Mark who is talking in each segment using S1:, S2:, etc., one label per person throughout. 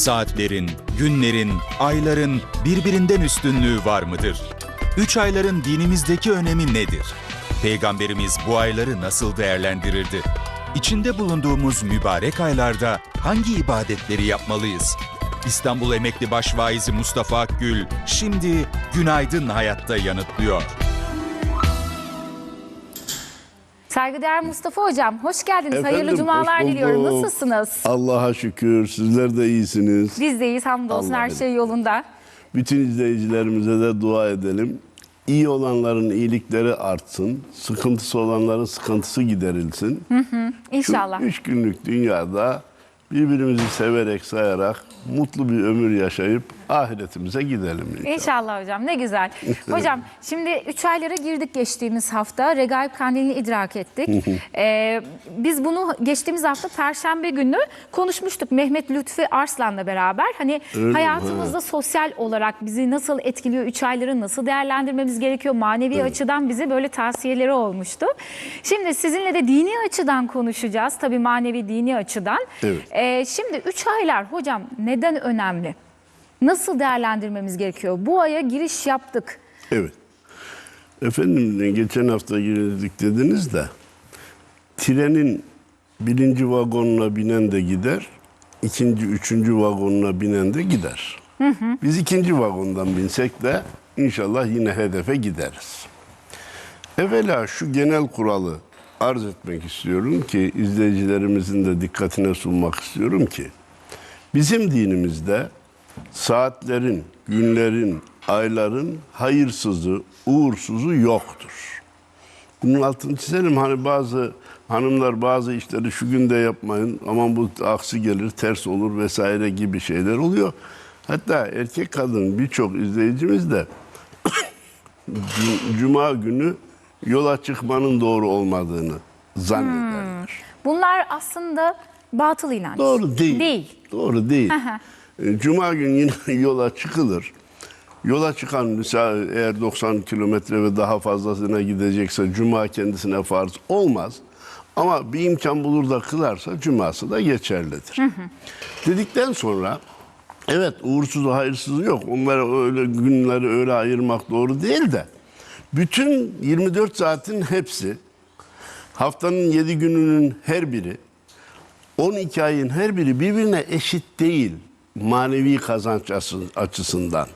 S1: Saatlerin, günlerin, ayların birbirinden üstünlüğü var mıdır? Üç ayların dinimizdeki önemi nedir? Peygamberimiz bu ayları nasıl değerlendirirdi? İçinde bulunduğumuz mübarek aylarda hangi ibadetleri yapmalıyız? İstanbul Emekli Başvaizi Mustafa Akgül şimdi Günaydın Hayat'ta yanıtlıyor.
S2: Saygıdeğer Mustafa Hocam, hoş geldiniz.
S3: Efendim,
S2: Hayırlı cumalar diliyorum. Nasılsınız?
S3: Allah'a şükür sizler de iyisiniz.
S2: Biz de iyiyiz, hamdolsun her şey yolunda.
S3: Bütün izleyicilerimize de dua edelim. İyi olanların iyilikleri artsın, sıkıntısı olanların sıkıntısı giderilsin. Şu
S2: İnşallah.
S3: üç günlük dünyada birbirimizi severek, sayarak mutlu bir ömür yaşayıp ahiretimize gidelim. inşallah.
S2: İnşallah hocam ne güzel. Hocam şimdi 3 aylara girdik geçtiğimiz hafta. Regaib kandilini idrak ettik. Ee, biz bunu geçtiğimiz hafta Perşembe günü konuşmuştuk Mehmet Lütfi Arslan'la beraber. Hani
S3: Öyle
S2: hayatımızda sosyal olarak bizi nasıl etkiliyor, 3 ayları nasıl değerlendirmemiz gerekiyor, manevi açıdan bize böyle tavsiyeleri olmuştu. Şimdi sizinle de dini açıdan konuşacağız. Tabii manevi dini açıdan.
S3: Evet.
S2: Ee, şimdi 3 aylar hocam neden önemli? Nasıl değerlendirmemiz gerekiyor? Bu aya giriş yaptık.
S3: Evet. Efendim geçen hafta girdik dediniz de trenin birinci vagonuna binen de gider, ikinci, üçüncü vagonuna binen de gider. Biz ikinci vagondan binsek de inşallah yine hedefe gideriz. Evvela şu genel kuralı arz etmek istiyorum ki izleyicilerimizin de dikkatine sunmak istiyorum ki bizim dinimizde saatlerin, günlerin, ayların hayırsızı, uğursuzu yoktur. Bunun altını çizelim hani bazı hanımlar bazı işleri şu günde yapmayın aman bu aksi gelir ters olur vesaire gibi şeyler oluyor. Hatta erkek kadın birçok izleyicimiz de cum- Cuma günü yola çıkmanın doğru olmadığını zannederler.
S2: Bunlar aslında batıl inanç.
S3: Doğru değil.
S2: Değil.
S3: Doğru değil.
S2: Hı.
S3: E, Cuma günü yine yola çıkılır. Yola çıkan mesela eğer 90 kilometre ve daha fazlasına gidecekse cuma kendisine farz olmaz. Ama bir imkan bulur da kılarsa cuması da geçerlidir. Dedikten sonra evet uğursuzu hayırsızı yok. Onlara öyle günleri öyle ayırmak doğru değil de bütün 24 saatin hepsi haftanın 7 gününün her biri 12 ayın her biri birbirine eşit değil manevi kazanç açı- açısından.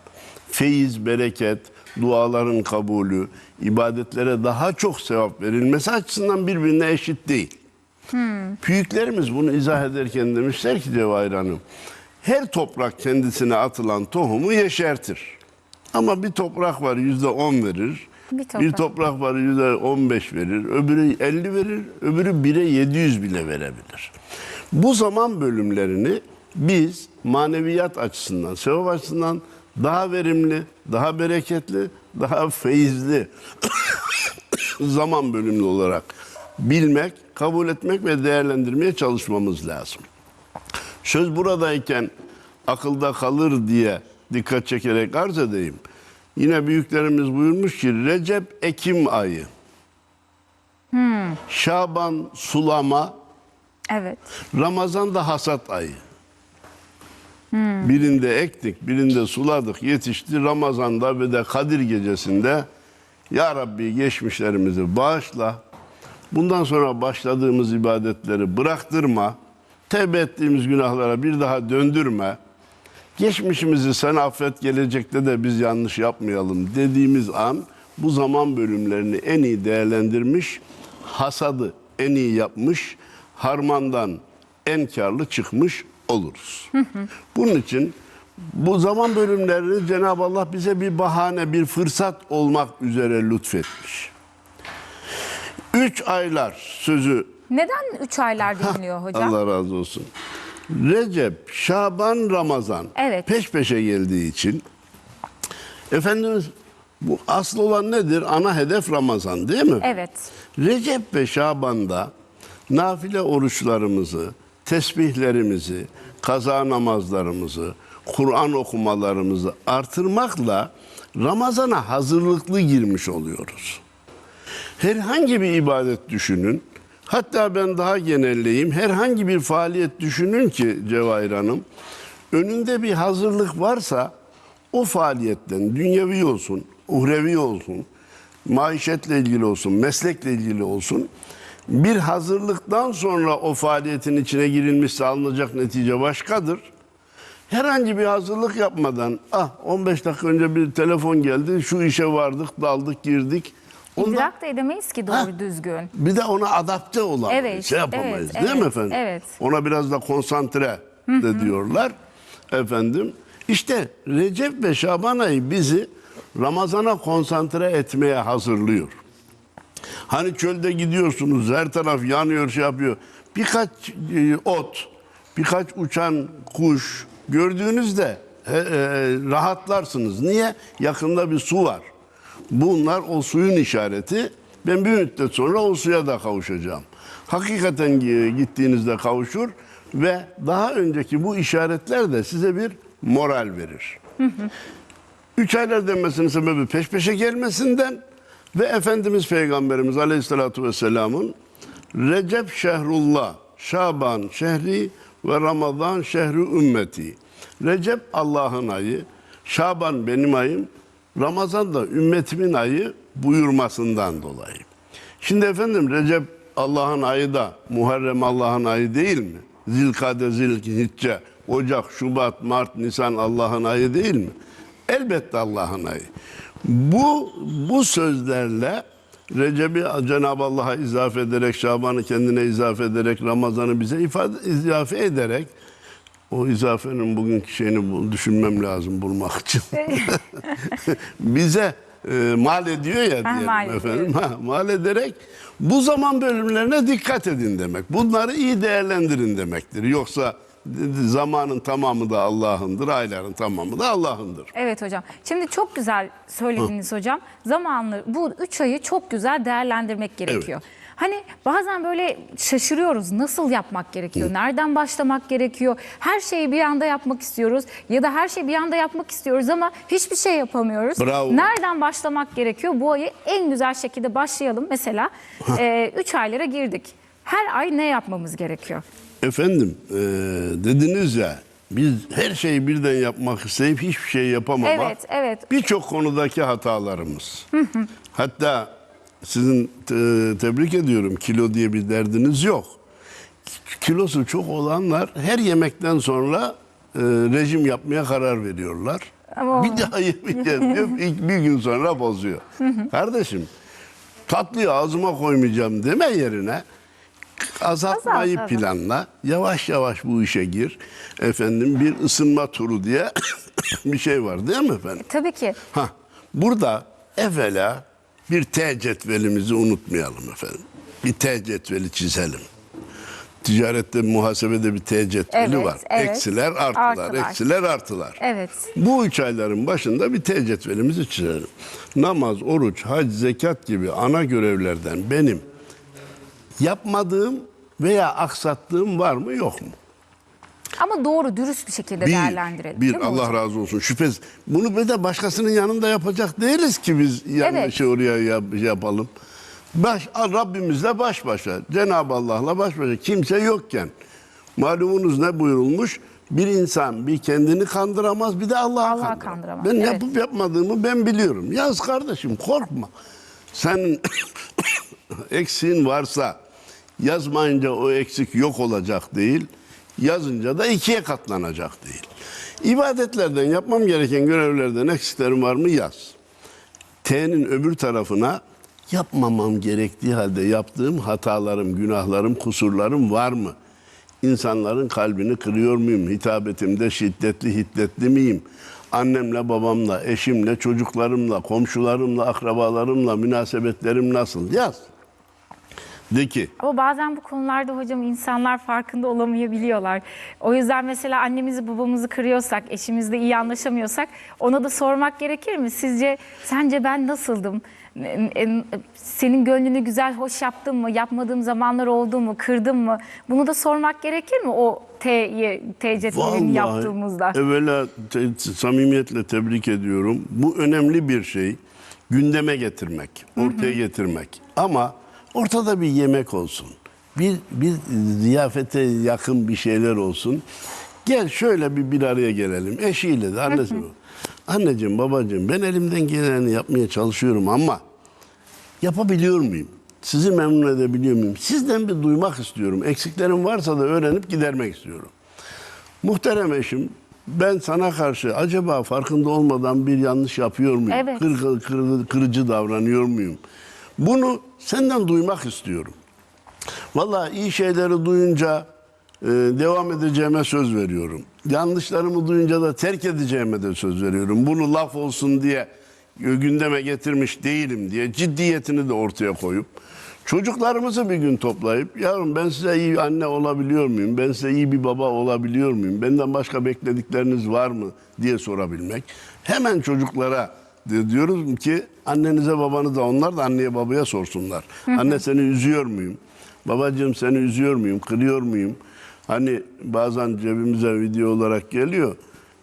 S3: Feyiz, bereket, duaların kabulü, ibadetlere daha çok sevap verilmesi açısından birbirine eşit değil. Büyüklerimiz bunu izah ederken demişler ki Cevahir Hanım, her toprak kendisine atılan tohumu yeşertir. Ama bir toprak var yüzde on verir.
S2: Bir
S3: Bir
S2: toprak.
S3: toprak, var yüzde on beş verir. Öbürü 50 verir. Öbürü bire 700 bile verebilir. Bu zaman bölümlerini biz maneviyat açısından, sevap açısından daha verimli, daha bereketli, daha feyizli zaman bölümlü olarak bilmek, kabul etmek ve değerlendirmeye çalışmamız lazım. Söz buradayken akılda kalır diye dikkat çekerek arz edeyim. Yine büyüklerimiz buyurmuş ki Recep Ekim ayı. Şaban sulama,
S2: Evet.
S3: Ramazan da hasat ayı. Birinde ektik, birinde suladık, yetişti. Ramazan'da ve de Kadir gecesinde Ya Rabbi geçmişlerimizi bağışla. Bundan sonra başladığımız ibadetleri bıraktırma. Tevbe ettiğimiz günahlara bir daha döndürme. Geçmişimizi sen affet, gelecekte de biz yanlış yapmayalım dediğimiz an bu zaman bölümlerini en iyi değerlendirmiş, hasadı en iyi yapmış, harmandan en karlı çıkmış oluruz. Bunun için bu zaman bölümlerini Cenab-ı Allah bize bir bahane, bir fırsat olmak üzere lütfetmiş. Üç aylar sözü
S2: Neden 3 aylar deniliyor hocam?
S3: Allah razı olsun. Recep, Şaban, Ramazan
S2: Evet.
S3: peş peşe geldiği için Efendimiz bu asıl olan nedir? Ana hedef Ramazan değil mi?
S2: Evet.
S3: Recep ve Şaban'da nafile oruçlarımızı, tesbihlerimizi, kaza namazlarımızı, Kur'an okumalarımızı artırmakla Ramazan'a hazırlıklı girmiş oluyoruz. Herhangi bir ibadet düşünün. Hatta ben daha genelleyeyim. Herhangi bir faaliyet düşünün ki Cevahir Hanım. önünde bir hazırlık varsa o faaliyetten dünyevi olsun, uhrevi olsun, maişetle ilgili olsun, meslekle ilgili olsun bir hazırlıktan sonra o faaliyetin içine girilmişse alınacak netice başkadır. Herhangi bir hazırlık yapmadan ah 15 dakika önce bir telefon geldi şu işe vardık daldık girdik. Ondan
S2: İdrak da edemeyiz ki doğru
S3: Ha.
S2: düzgün.
S3: bir de ona adapte olan
S2: Evet,
S3: şey yapamayız
S2: evet,
S3: değil mi
S2: evet,
S3: efendim?
S2: evet.
S3: Ona biraz da konsantre de diyorlar efendim. İşte Recep ve Şaban ayı bizi Ramazan'a konsantre etmeye hazırlıyor. Hani çölde gidiyorsunuz her taraf yanıyor şey yapıyor. Birkaç e, ot, birkaç uçan kuş gördüğünüzde e, e, rahatlarsınız. Niye? Yakında bir su var. Bunlar o suyun işareti. Ben bir müddet sonra o suya da kavuşacağım. Hakikaten e, gittiğinizde kavuşur ve daha önceki bu işaretler de size bir moral verir. Üç aylar denmesinin sebebi peş peşe gelmesinden ve Efendimiz Peygamberimiz Aleyhisselatü Vesselam'ın Recep şehrullah, Şaban şehri ve Ramazan şehri ümmeti. Recep Allah'ın ayı, Şaban benim ayım, Ramazan da ümmetimin ayı buyurmasından dolayı. Şimdi efendim Recep Allah'ın ayı da Muharrem Allah'ın ayı değil mi? Zilkade, Zilhicce, Ocak, Şubat, Mart, Nisan Allah'ın ayı değil mi? Elbette Allah'ın ayı. Bu bu sözlerle Recep'i Cenab-ı Allah'a izafe ederek, Şaban'ı kendine izafe ederek, Ramazan'ı bize ifade, izafe ederek o izafenin bugünkü şeyini düşünmem lazım bulmak için. bize e, mal ediyor ya
S2: Ha,
S3: diyelim
S2: mal ediyor.
S3: efendim. Ha, mal ederek bu zaman bölümlerine dikkat edin demek. Bunları iyi değerlendirin demektir. Yoksa zamanın tamamı da Allah'ındır, ayların tamamı da Allah'ındır.
S2: Evet hocam. Şimdi çok güzel söylediniz hocam. Zamanlı bu üç ayı çok güzel değerlendirmek gerekiyor. Hani bazen böyle şaşırıyoruz. Nasıl yapmak gerekiyor? Nereden başlamak gerekiyor? Her şeyi bir anda yapmak istiyoruz ya da her şeyi bir anda yapmak istiyoruz ama hiçbir şey yapamıyoruz.
S3: Bravo.
S2: Nereden başlamak gerekiyor? Bu ayı en güzel şekilde başlayalım. Mesela 3 aylara girdik. Her ay ne yapmamız gerekiyor?
S3: Efendim e, dediniz ya biz her şeyi birden yapmak isteyip hiçbir şey yapamamak.
S2: Evet, evet.
S3: Birçok konudaki hatalarımız. Hatta sizin te- tebrik ediyorum kilo diye bir derdiniz yok. Kilosu çok olanlar her yemekten sonra e, rejim yapmaya karar veriyorlar.
S2: Ama-
S3: Bir daha yemeyeceğim diyor, ilk bir gün sonra bozuyor. Kardeşim tatlıyı ağzıma koymayacağım deme yerine azaltmayı
S2: Azalt, azalt.
S3: planla. Yavaş yavaş bu işe gir. Efendim bir ısınma turu diye bir şey var değil mi efendim?
S2: Tabii ki.
S3: Ha, burada evvela bir T cetvelimizi unutmayalım efendim. Bir T cetveli çizelim. Ticarette, muhasebede bir T cetveli
S2: Evet,
S3: var.
S2: evet.
S3: Eksiler, artılar,
S2: Artılar.
S3: eksiler, artılar.
S2: Evet.
S3: Bu üç ayların başında bir T cetvelimizi çizelim. Namaz, oruç, hac, zekat gibi ana görevlerden benim yapmadığım veya aksattığım var mı yok mu?
S2: Ama doğru, dürüst bir şekilde
S3: Bir,
S2: değerlendirelim.
S3: bir Allah
S2: hocam?
S3: razı olsun. Şüphesiz. Bunu bir de başkasının yanında yapacak değiliz ki biz yanlışı oraya yap- yapalım. Baş, Rabbimizle baş başa, Cenab-ı Allah'la baş başa. Kimse yokken. Malumunuz ne buyurulmuş? Bir insan bir kendini kandıramaz bir de Allah'ı
S2: Allah'ı
S3: kandıramaz.
S2: kandıramaz,
S3: Ben
S2: evet.
S3: yapıp yapmadığımı ben biliyorum. Yaz kardeşim korkma. Senin eksiğin varsa yazmayınca o eksik yok olacak değil. Yazınca da ikiye katlanacak değil. İbadetlerden yapmam gereken görevlerden eksiklerim var mı yaz. T'nin öbür tarafına yapmamam gerektiği halde yaptığım hatalarım, günahlarım, kusurlarım var mı? İnsanların kalbini kırıyor muyum? Hitabetimde şiddetli, hiddetli miyim? Annemle, babamla, eşimle, çocuklarımla, komşularımla, akrabalarımla münasebetlerim nasıl? Yaz. De ki,
S2: Ama bazen bu konularda hocam insanlar farkında olamayabiliyorlar. O yüzden mesela annemizi babamızı kırıyorsak, eşimizle iyi anlaşamıyorsak ona da sormak gerekir mi? Sizce, sence ben nasıldım? Senin gönlünü güzel, hoş yaptım mı? Yapmadığım zamanlar oldu mu? Kırdım mı? Bunu da sormak gerekir mi o T'yi, T cetvelini yaptığımızda?
S3: evvela te- samimiyetle tebrik ediyorum. Bu önemli bir şey. Gündeme getirmek, ortaya getirmek. Ama ortada bir yemek olsun. Bir, bir ziyafete yakın bir şeyler olsun. Gel şöyle bir bir araya gelelim. Eşiyle de annesi. Anneciğim babacığım ben elimden geleni yapmaya çalışıyorum ama yapabiliyor muyum? Sizi memnun edebiliyor muyum? Sizden bir duymak istiyorum. Eksiklerim varsa da öğrenip gidermek istiyorum. Muhterem eşim ben sana karşı acaba farkında olmadan bir yanlış yapıyor muyum?
S2: Evet.
S3: Kır- kır- kırıcı davranıyor muyum? Bunu senden duymak istiyorum. Vallahi iyi şeyleri duyunca e, devam edeceğime söz veriyorum. Yanlışlarımı duyunca da terk edeceğime de söz veriyorum. Bunu laf olsun diye gündeme getirmiş değilim diye ciddiyetini de ortaya koyup çocuklarımızı bir gün toplayıp yavrum ben size iyi anne olabiliyor muyum? Ben size iyi bir baba olabiliyor muyum? Benden başka bekledikleriniz var mı diye sorabilmek. Hemen çocuklara diyoruz ki annenize babanıza onlar da anneye babaya sorsunlar. Anne seni üzüyor muyum? Babacığım seni üzüyor muyum? Kırıyor muyum? Hani bazen cebimize video olarak geliyor.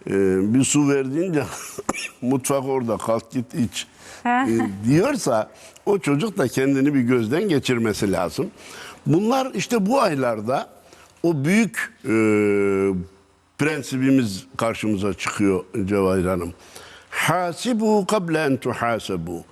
S3: Ee, bir su verdiğince mutfak orada kalk git iç e, diyorsa o çocuk da kendini bir gözden geçirmesi lazım. Bunlar işte bu aylarda o büyük e, prensibimiz karşımıza çıkıyor Cevahir Hanım. Hasibu kable en tuhasebu.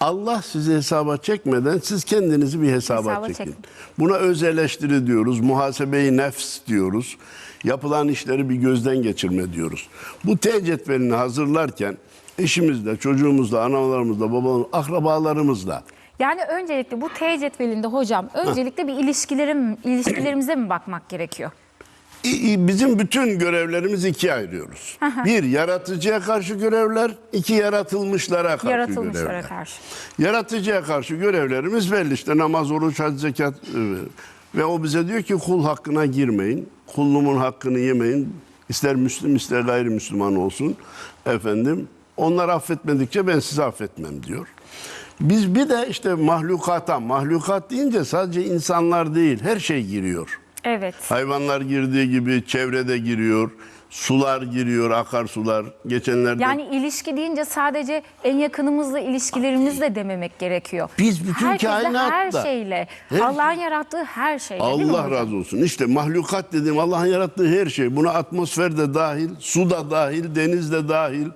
S3: Allah sizi hesaba çekmeden siz kendinizi bir hesaba,
S2: Hesaba
S3: çekin.
S2: çekin.
S3: Buna öz eleştiri diyoruz, muhasebeyi nefs diyoruz. Yapılan işleri bir gözden geçirme diyoruz. Bu T cetvelini hazırlarken eşimizle, çocuğumuzla, analarımızla, babalarımızla, akrabalarımızla
S2: Yani öncelikle bu T cetvelinde hocam öncelikle bir ilişkilerim ilişkilerimize mi bakmak gerekiyor?
S3: Bizim bütün görevlerimizi ikiye ayırıyoruz. Bir, yaratıcıya karşı görevler, iki, yaratılmışlara karşı
S2: Yaratılmışlara
S3: görevler.
S2: karşı.
S3: Yaratıcıya karşı görevlerimiz belli işte namaz, oruç, hac, zekat. e, Ve o bize diyor ki kul hakkına girmeyin, kullumun hakkını yemeyin. İster Müslüm ister gayrimüsliman olsun efendim. Onlar affetmedikçe ben sizi affetmem diyor. Biz bir de işte mahlukata, mahlukat deyince sadece insanlar değil her şey giriyor.
S2: Evet.
S3: Hayvanlar girdiği gibi çevrede giriyor, sular giriyor, akarsular. Geçenlerde
S2: Yani ilişki deyince sadece en yakınımızla ilişkilerimizle dememek gerekiyor.
S3: Biz bütün
S2: Herkesle, her
S3: kainatta-
S2: şeyle,
S3: Her-
S2: Allah'ın yarattığı her şeyle değil mi
S3: Allah
S2: hocam?
S3: razı olsun. İşte mahlukat dediğim Allah'ın yarattığı her şey. Buna atmosfer de dahil, su da dahil, deniz de dahil.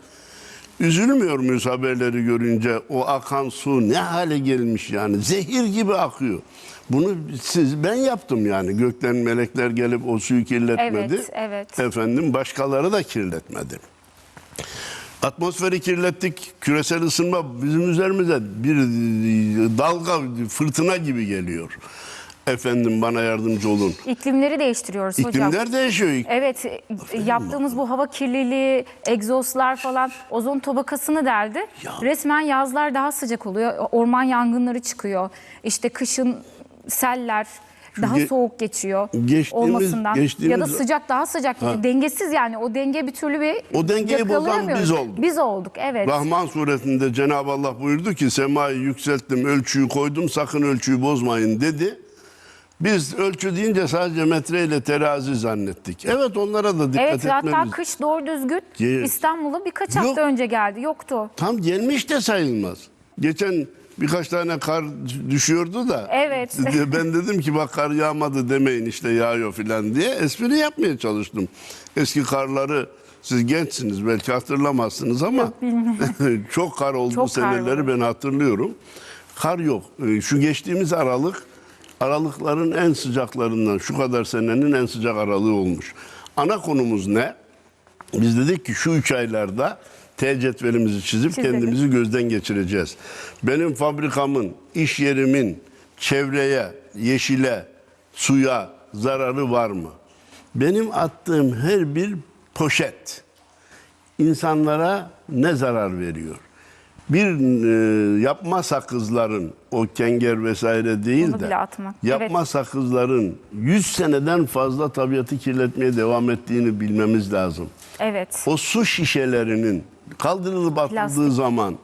S3: Üzülmüyor muyuz haberleri görünce o akan su ne hale gelmiş yani zehir gibi akıyor. Bunu siz ben yaptım yani gökten melekler gelip o suyu kirletmedi.
S2: Evet, evet.
S3: Efendim başkaları da kirletmedi. Atmosferi kirlettik. Küresel ısınma bizim üzerimize bir dalga, fırtına gibi geliyor. Efendim bana yardımcı olun.
S2: İklimleri değiştiriyoruz hocam.
S3: İklimler değişiyor.
S2: Evet, e, yaptığımız bu hava kirliliği, egzozlar falan ozon tabakasını deldi. Resmen yazlar daha sıcak oluyor. Orman yangınları çıkıyor. İşte kışın seller daha
S3: ge-
S2: soğuk geçiyor
S3: geçtiğimiz-
S2: olmasından.
S3: geçtiğimiz-
S2: ya da sıcak daha sıcak geçiyor. Dengesiz yani o denge bir türlü bir
S3: O dengeyi bozan
S2: yakalayamıyoruz.
S3: biz olduk.
S2: Biz olduk evet.
S3: Rahman suresinde Cenab-ı Allah buyurdu ki semayı yükselttim, ölçüyü koydum, sakın ölçüyü bozmayın dedi. Biz ölçü deyince sadece metreyle terazi zannettik. Evet onlara da dikkat
S2: Evet ve hatta
S3: etmemiz.
S2: kış doğru düzgün
S3: Ye-
S2: İstanbul'a birkaç
S3: Yok.
S2: hafta önce geldi. Yoktu.
S3: Tam gelmiş de sayılmaz. Geçen birkaç tane kar düşüyordu da.
S2: Evet.
S3: Ben dedim ki bak kar yağmadı demeyin işte yağıyor filan diye espri yapmaya çalıştım. Eski karları siz gençsiniz belki hatırlamazsınız ama çok kar olduğu
S2: Çok kar
S3: seneleri
S2: var.
S3: ben hatırlıyorum. Kar yok. Ee, Şu geçtiğimiz Aralık Aralıkların en sıcaklarından şu kadar senenin en sıcak aralığı olmuş. Ana konumuz ne? Biz dedik ki şu üç aylarda T cetvelimizi çizip
S2: Çizelim.
S3: kendimizi gözden geçireceğiz. Benim fabrikamın, iş yerimin çevreye, yeşile, suya zararı var mı? Benim attığım her bir poşet insanlara ne zarar veriyor? Bir e, yapma sakızların o kenger vesaire değil
S2: Onu
S3: de
S2: atmak.
S3: yapma sakızların 100 seneden fazla tabiatı kirletmeye devam ettiğini bilmemiz lazım.
S2: Evet.
S3: O su şişelerinin kaldırılıp atıldığı
S2: Plastik.
S3: zaman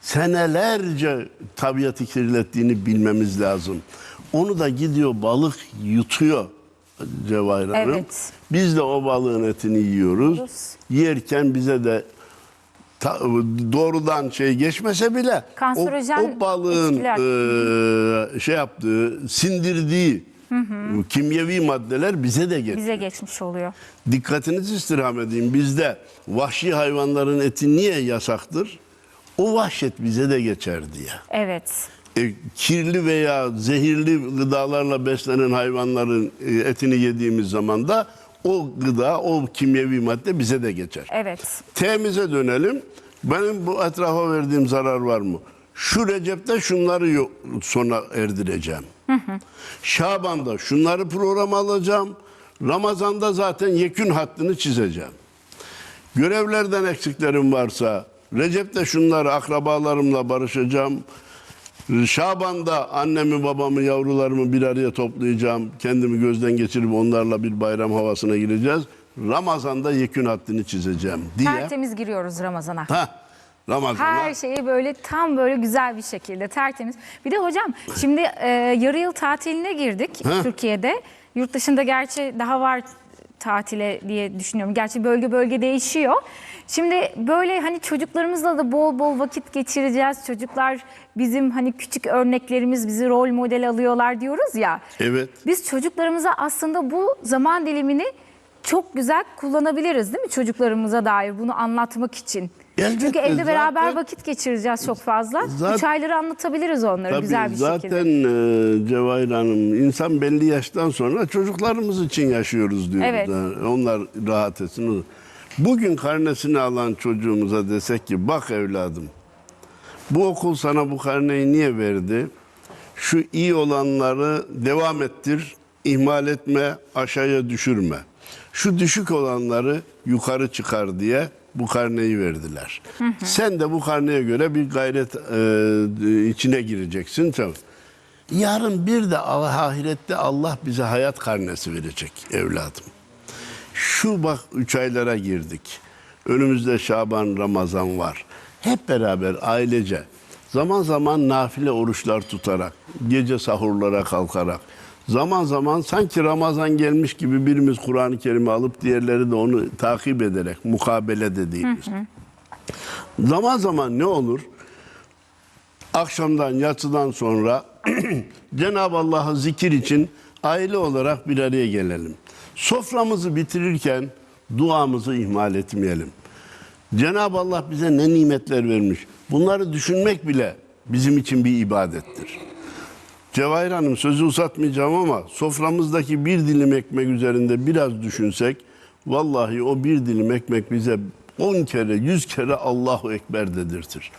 S3: senelerce tabiatı kirlettiğini bilmemiz lazım. Onu da gidiyor balık yutuyor Cevahir Hanım.
S2: Evet.
S3: Biz de o balığın etini yiyoruz.
S2: Yiyoruz.
S3: Yerken bize de ta- doğrudan şey geçmese bile o, o balığın
S2: etkiler.
S3: e, şey yaptığı, sindirdiği Bu kimyevi maddeler bize de geçiyor.
S2: Bize geçmiş oluyor.
S3: Dikkatinizi istirham edeyim. Bizde vahşi hayvanların eti niye yasaktır? O vahşet bize de geçer diye.
S2: Evet.
S3: E, kirli veya zehirli gıdalarla beslenen hayvanların e, etini yediğimiz zaman da o gıda, o kimyevi madde bize de geçer.
S2: Evet.
S3: T'mize dönelim. Benim bu etrafa verdiğim zarar var mı? Şu Recep'te şunları yo- sona erdireceğim. Şaban'da şunları programa alacağım. Ramazan'da zaten yekün hattını çizeceğim. Görevlerden eksiklerim varsa Recep'te şunları akrabalarımla barışacağım. Şaban'da annemi, babamı, yavrularımı bir araya toplayacağım. Kendimi gözden geçirip onlarla bir bayram havasına gireceğiz. Ramazan'da yekün hattını çizeceğim diye.
S2: Tertemiz giriyoruz Ramazan'a.
S3: Ha, Ramazan'a.
S2: Her şeyi böyle tam böyle güzel bir şekilde tertemiz. Bir de hocam şimdi e, yarı yıl tatiline girdik
S3: Ha.
S2: Türkiye'de. Yurt dışında gerçi daha var tatile diye düşünüyorum. Gerçi bölge bölge değişiyor. Şimdi böyle hani çocuklarımızla da bol bol vakit geçireceğiz. Çocuklar bizim hani küçük örneklerimiz bizi rol model alıyorlar diyoruz ya.
S3: Evet.
S2: Biz çocuklarımıza aslında bu zaman dilimini çok güzel kullanabiliriz değil mi çocuklarımıza dair bunu anlatmak için?
S3: Elbette,
S2: Çünkü evde beraber
S3: zaten-
S2: vakit geçireceğiz çok fazla.
S3: Zaten-
S2: Üç ayları anlatabiliriz onlara
S3: Tabii
S2: güzel bir
S3: zaten
S2: şekilde.
S3: e, Cevahir Hanım insan belli yaştan sonra çocuklarımız için yaşıyoruz diyoruz.
S2: Evet.
S3: Yani onlar rahat etsin. Bugün karnesini alan çocuğumuza desek ki bak evladım bu okul sana bu karneyi niye verdi? Şu iyi olanları devam ettir, ihmal etme, aşağıya düşürme. Şu düşük olanları yukarı çıkar diye bu karneyi verdiler. Sen de bu karneye göre bir gayret e, içine gireceksin. Tabii. Yarın bir de ahirette Allah bize hayat karnesi verecek evladım. Şu bak üç aylara girdik. Önümüzde Şaban, Ramazan var. Hep beraber ailece zaman zaman nafile oruçlar tutarak, gece sahurlara kalkarak, zaman zaman sanki Ramazan gelmiş gibi birimiz Kur'an-ı Kerim'i alıp diğerleri de onu takip ederek, mukabele dediğimiz. Zaman zaman ne olur? akşamdan yatsıdan sonra Cenab-ı Allah'ı zikir için aile olarak bir araya gelelim. Soframızı bitirirken duamızı ihmal etmeyelim. Cenab-ı Allah bize ne nimetler vermiş. Bunları düşünmek bile bizim için bir ibadettir. Cevahir Hanım sözü uzatmayacağım ama soframızdaki bir dilim ekmek üzerinde biraz düşünsek vallahi o bir dilim ekmek bize 10 kere 100 kere Allahu Ekber dedirtir.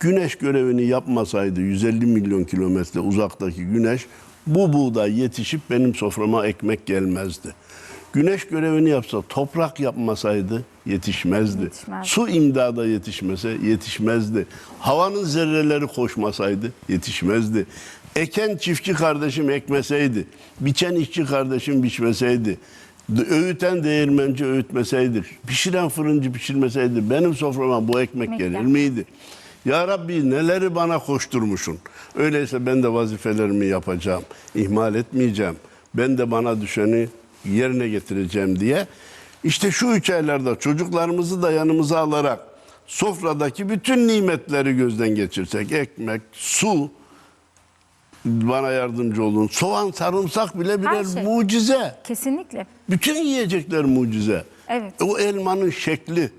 S3: Güneş görevini yapmasaydı 150 milyon kilometre uzaktaki güneş bu buğday yetişip benim soframa ekmek gelmezdi. Güneş görevini yapsa toprak yapmasaydı yetişmezdi.
S2: Yetişmez.
S3: Su imdada yetişmese yetişmezdi. Havanın zerreleri koşmasaydı yetişmezdi. Eken çiftçi kardeşim ekmeseydi, biçen işçi kardeşim biçmeseydi, öğüten değirmenci öğütmeseydi, pişiren fırıncı pişirmeseydi benim soframa bu ekmek
S2: Ekmek
S3: gelir miydi? Ya Rabbi neleri bana koşturmuşsun. Öyleyse ben de vazifelerimi yapacağım. ihmal etmeyeceğim. Ben de bana düşeni yerine getireceğim diye. İşte şu üç aylarda çocuklarımızı da yanımıza alarak sofradaki bütün nimetleri gözden geçirsek. Ekmek, su, bana yardımcı olun. Soğan, sarımsak bile birer
S2: şey.
S3: mucize.
S2: Kesinlikle.
S3: Bütün yiyecekler mucize.
S2: Evet.
S3: O elmanın şekli,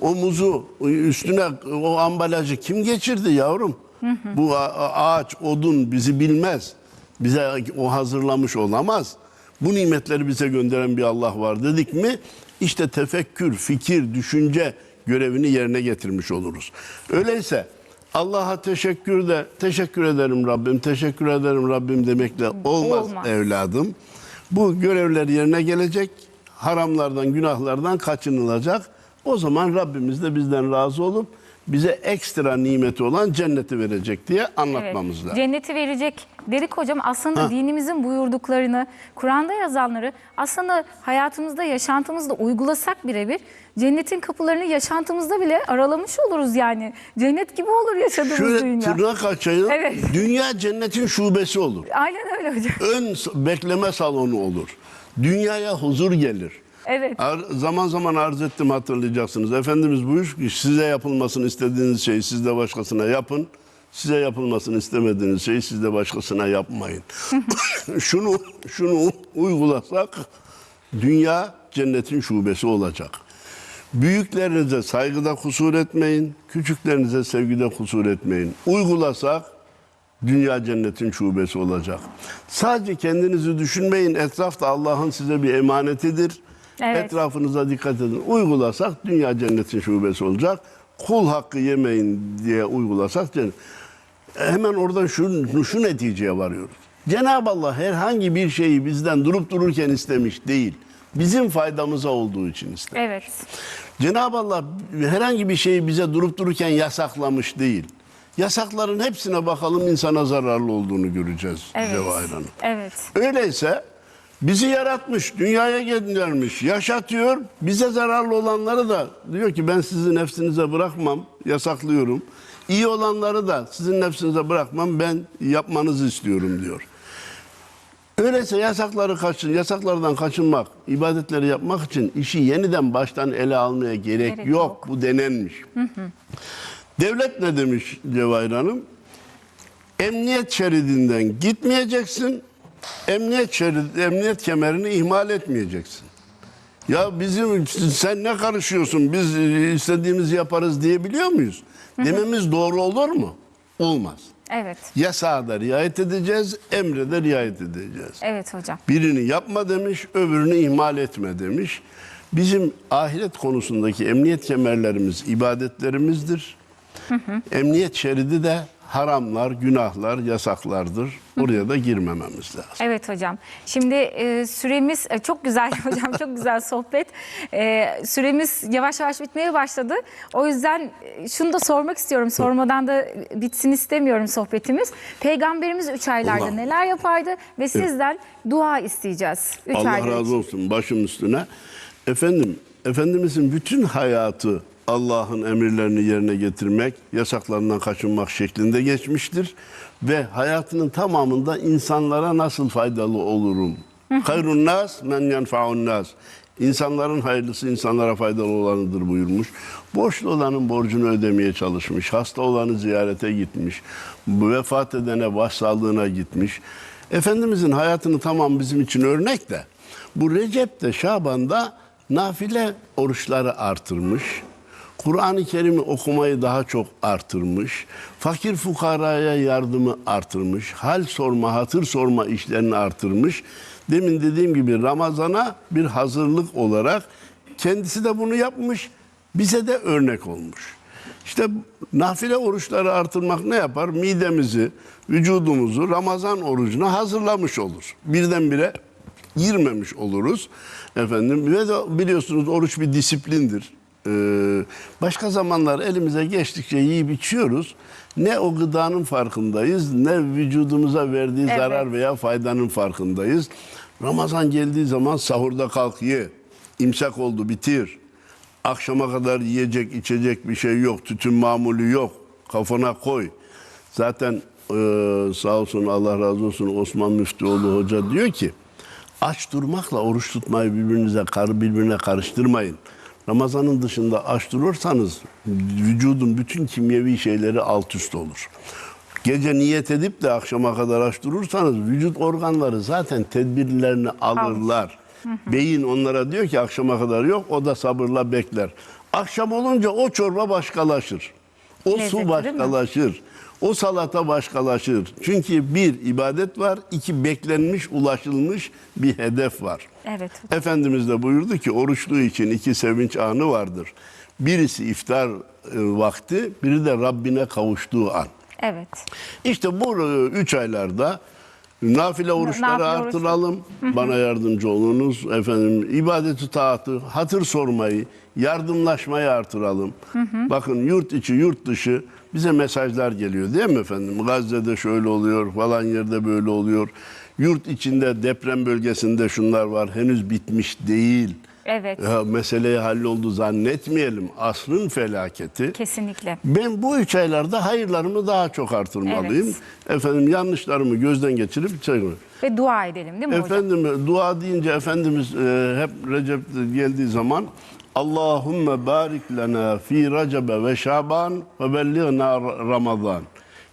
S3: o muzu üstüne o ambalajı kim geçirdi yavrum? Bu a- a- ağaç, odun bizi bilmez. Bize o hazırlamış olamaz. Bu nimetleri bize gönderen bir Allah var dedik mi? İşte tefekkür, fikir, düşünce görevini yerine getirmiş oluruz. Öyleyse Allah'a teşekkür de teşekkür ederim Rabbim, teşekkür ederim Rabbim demekle olmaz,
S2: Olmaz.
S3: evladım. Bu görevler yerine gelecek. Haramlardan, günahlardan kaçınılacak. O zaman Rabbimiz de bizden razı olup bize ekstra nimeti olan cenneti verecek diye anlatmamız lazım.
S2: Cenneti verecek dedik hocam aslında dinimizin buyurduklarını, Kur'an'da yazanları aslında hayatımızda, yaşantımızda uygulasak birebir cennetin kapılarını yaşantımızda bile aralamış oluruz yani. Cennet gibi olur yaşadığımız
S3: Şöyle
S2: dünya.
S3: tırnak açayım.
S2: Evet.
S3: Dünya cennetin şubesi olur.
S2: Aynen öyle hocam.
S3: Ön bekleme salonu olur. Dünyaya huzur gelir.
S2: Evet.
S3: Ar- zaman zaman arz ettim hatırlayacaksınız. Efendimiz buyur ki size yapılmasını istediğiniz şeyi siz de başkasına yapın. Size yapılmasını istemediğiniz şeyi siz de başkasına yapmayın. şunu şunu uygulasak dünya cennetin şubesi olacak. Büyüklerinize saygıda kusur etmeyin, küçüklerinize sevgide kusur etmeyin. Uygulasak dünya cennetin şubesi olacak. Sadece kendinizi düşünmeyin. Etraf da Allah'ın size bir emanetidir.
S2: Evet.
S3: Etrafınıza dikkat edin. Uygulasak dünya cennetin şubesi olacak. Kul hakkı yemeyin diye uygulasak cennet. Hemen oradan şu, şu neticeye varıyoruz. Cenab-ı Allah herhangi bir şeyi bizden durup dururken istemiş değil. Bizim faydamıza olduğu için istemiş.
S2: Evet.
S3: Cenab-ı Allah herhangi bir şeyi bize durup dururken yasaklamış değil. Yasakların hepsine bakalım insana zararlı olduğunu göreceğiz
S2: Evet.
S3: Cevahir Hanım.
S2: Evet.
S3: Öyleyse bizi yaratmış, dünyaya göndermiş, yaşatıyor. Bize zararlı olanları da diyor ki ben sizi nefsinize bırakmam, yasaklıyorum. İyi olanları da sizin nefsinize bırakmam, ben yapmanızı istiyorum diyor. Öyleyse yasakları kaçın, yasaklardan kaçınmak, ibadetleri yapmak için işi yeniden baştan ele almaya gerek,
S2: Gerek
S3: yok.
S2: yok.
S3: Bu denenmiş. Devlet ne demiş Cevahir Hanım? Emniyet şeridinden gitmeyeceksin. Emniyet şeridi, emniyet kemerini ihmal etmeyeceksin. Ya bizim sen ne karışıyorsun? Biz istediğimizi yaparız diyebiliyor muyuz? Dememiz doğru olur mu? Olmaz.
S2: Evet.
S3: Yasağa da riayet edeceğiz, emre de riayet edeceğiz.
S2: Evet hocam.
S3: Birini yapma demiş, öbürünü ihmal etme demiş. Bizim ahiret konusundaki emniyet kemerlerimiz ibadetlerimizdir. Emniyet şeridi de haramlar, günahlar, yasaklardır. Oraya da girmememiz lazım.
S2: Evet hocam. Şimdi e, süremiz e, çok güzel hocam çok güzel sohbet. E, süremiz yavaş yavaş bitmeye başladı. O yüzden e, şunu da sormak istiyorum. Sormadan da bitsin istemiyorum sohbetimiz. Peygamberimiz 3 aylarda
S3: Allah.
S2: neler yapardı ve sizden dua isteyeceğiz. 3
S3: Allah
S2: aylar
S3: razı
S2: için.
S3: olsun başım üstüne. Efendim, Efendimizin bütün hayatı Allah'ın emirlerini yerine getirmek, yasaklarından kaçınmak şeklinde geçmiştir. Ve hayatının tamamında insanlara nasıl faydalı olurum? Hayrun nas men yenfa'un nas. İnsanların hayırlısı insanlara faydalı olanıdır buyurmuş. Borçlu olanın borcunu ödemeye çalışmış. Hasta olanı ziyarete gitmiş. Vefat edene başsağlığına gitmiş. Efendimizin hayatını tamam bizim için örnek de. Bu Recep'te, Şaban'da nafile oruçları artırmış. Kur'an-ı Kerim'i okumayı daha çok artırmış. Fakir fukaraya yardımı artırmış. Hal sorma, hatır sorma işlerini artırmış. Demin dediğim gibi Ramazan'a bir hazırlık olarak kendisi de bunu yapmış. Bize de örnek olmuş. İşte nafile oruçları artırmak ne yapar? Midemizi, vücudumuzu Ramazan orucuna hazırlamış olur. Birdenbire girmemiş oluruz. Efendim ve de biliyorsunuz oruç bir disiplindir. Ee, başka zamanlar elimize geçtikçe yiyip içiyoruz. Ne o gıdanın farkındayız ne vücudumuza verdiği
S2: Evet.
S3: zarar veya faydanın farkındayız. Ramazan geldiği zaman sahurda kalk ye. İmsak oldu bitir. Akşama kadar yiyecek içecek bir şey yok. Tütün mamulü yok. Kafana koy. Zaten e, sağ olsun Allah razı olsun Osman Müftüoğlu Hoca diyor ki aç durmakla oruç tutmayı birbirinize birbirine karıştırmayın. Ramazanın dışında aç durursanız vücudun bütün kimyevi şeyleri alt üst olur. Gece niyet edip de akşama kadar aç durursanız vücut organları zaten tedbirlerini alırlar. Beyin onlara diyor ki akşama kadar yok o da sabırla bekler. Akşam olunca o çorba başkalaşır. O
S2: Lezzetli
S3: su başkalaşır. O salata başkalaşır. Çünkü bir ibadet var, iki beklenmiş, ulaşılmış bir hedef var.
S2: Evet.
S3: Efendimiz de buyurdu ki oruçlu için iki sevinç anı vardır. Birisi iftar e, vakti, biri de Rabbine kavuştuğu an.
S2: Evet.
S3: İşte bu e, üç aylarda nafile oruçları
S2: nafile
S3: artıralım. Bana yardımcı olunuz. Efendim ibadeti taatı, hatır sormayı, yardımlaşmayı artıralım. Bakın yurt içi, yurt dışı bize mesajlar geliyor değil mi efendim? Gazze'de şöyle oluyor, falan yerde böyle oluyor. Yurt içinde deprem bölgesinde şunlar var. Henüz bitmiş değil.
S2: Evet.
S3: Ya, meseleyi halloldu zannetmeyelim. Asrın felaketi.
S2: Kesinlikle.
S3: Ben bu üç aylarda hayırlarımı daha çok artırmalıyım. Efendim yanlışlarımı gözden geçirip çekmek.
S2: Ve dua edelim değil mi hocam?
S3: Efendim dua deyince Efendimiz e, hep Recep geldiği zaman Allahümme barik lena fi Recebe ve Şaban ve belliğna Ramazan.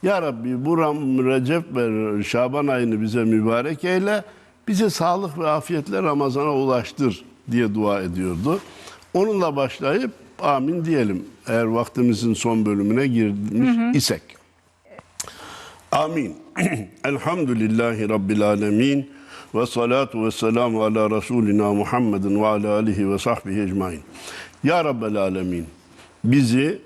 S3: Ya Rabbi bu Ram, Recep ve Şaban ayını bize mübarek eyle. Bize sağlık ve afiyetle Ramazan'a ulaştır diye dua ediyordu. Onunla başlayıp amin diyelim. Eğer vaktimizin son bölümüne girmiş isek. Amin. Elhamdülillahi Rabbil alemin. Ve salatu ve selamu ala Resulina Muhammedin ve ala alihi ve sahbihi ecmain. Ya Rabbel alemin. Bizi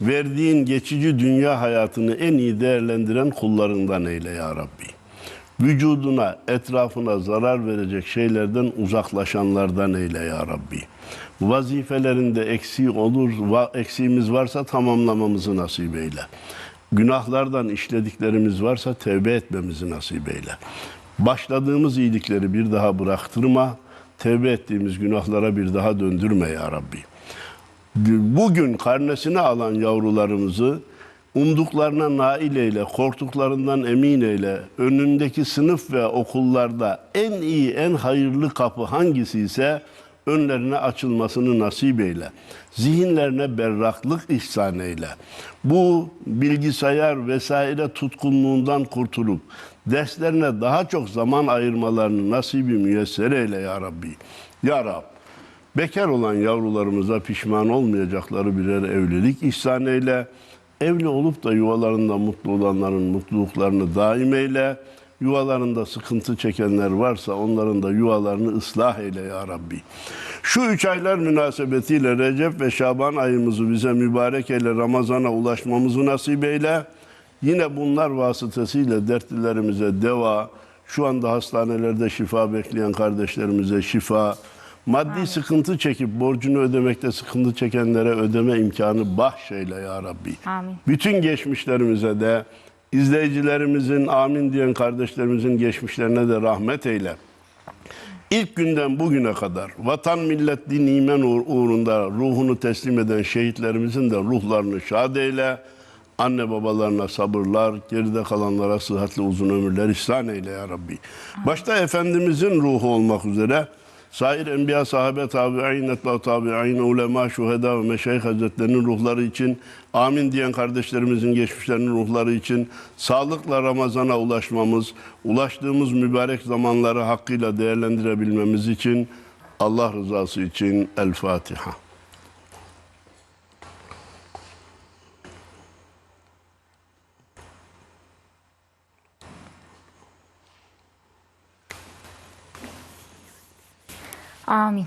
S3: verdiğin geçici dünya hayatını en iyi değerlendiren kullarından eyle ya Rabbi. Vücuduna, etrafına zarar verecek şeylerden uzaklaşanlardan eyle ya Rabbi. Vazifelerinde eksiği olur, va- eksiğimiz varsa tamamlamamızı nasip eyle. Günahlardan işlediklerimiz varsa tevbe etmemizi nasip eyle. Başladığımız iyilikleri bir daha bıraktırma, tevbe ettiğimiz günahlara bir daha döndürme ya Rabbi bugün karnesini alan yavrularımızı umduklarına nail eyle, korktuklarından emin eyle. Önündeki sınıf ve okullarda en iyi, en hayırlı kapı hangisi ise önlerine açılmasını nasip eyle. Zihinlerine berraklık ihsan eyle. Bu bilgisayar vesaire tutkunluğundan kurtulup derslerine daha çok zaman ayırmalarını nasibi müyesser eyle ya Rabbi. Ya Rab, Bekar olan yavrularımıza pişman olmayacakları birer evlilik ihsan eyle. Evli olup da yuvalarında mutlu olanların mutluluklarını daim eyle. Yuvalarında sıkıntı çekenler varsa onların da yuvalarını ıslah eyle ya Rabbi. Şu üç aylar münasebetiyle Recep ve Şaban ayımızı bize mübarek eyle, Ramazan'a ulaşmamızı nasip eyle. Yine bunlar vasıtasıyla dertlilerimize deva, şu anda hastanelerde şifa bekleyen kardeşlerimize şifa, Maddi sıkıntı çekip borcunu ödemekte sıkıntı çekenlere ödeme imkanı bahşeyle ya Rabbi.
S2: Amin.
S3: Bütün geçmişlerimize de izleyicilerimizin amin diyen kardeşlerimizin geçmişlerine de rahmet eyle. İlk günden bugüne kadar vatan millet din iman uğ- uğrunda ruhunu teslim eden şehitlerimizin de ruhlarını şad eyle. Anne babalarına sabırlar, geride kalanlara sıhhatli uzun ömürler ihsan eyle ya Rabbi. Başta Efendimizin ruhu olmak üzere sair enbiya, sahabe, tabi'in, etba tabi'in, ulema, şuheda ve meşayih hazretlerinin ruhları için, amin diyen kardeşlerimizin geçmişlerinin ruhları için sağlıkla Ramazan'a ulaşmamız, ulaştığımız mübarek zamanları hakkıyla değerlendirebilmemiz için Allah rızası için El Fatiha.
S2: Amin.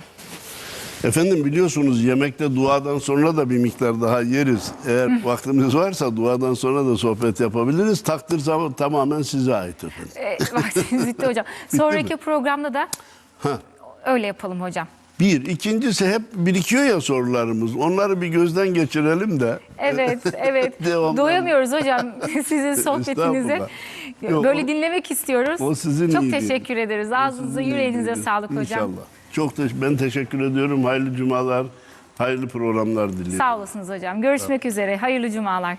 S3: Efendim biliyorsunuz yemekte duadan sonra da bir miktar daha yeriz. Eğer vaktimiz varsa duadan sonra da sohbet yapabiliriz. Takdir tamamen size ait efendim.
S2: E, vaktimiz bitti hocam. Sonraki programda da öyle yapalım hocam.
S3: Bir. ikincisi hep birikiyor ya sorularımız. Onları bir gözden geçirelim de.
S2: Evet, evet. Doyamıyoruz hocam sizin sohbetinize.
S3: Yok,
S2: Böyle
S3: o-
S2: dinlemek istiyoruz.
S3: o sizin
S2: Çok teşekkür ederiz. Ağzınıza, yüreğinize sağlık hocam.
S3: İnşallah. Çok teş- ben teşekkür ediyorum. Hayırlı cumalar, hayırlı programlar diliyorum.
S2: Sağ olasınız hocam. Görüşmek üzere. Hayırlı cumalar.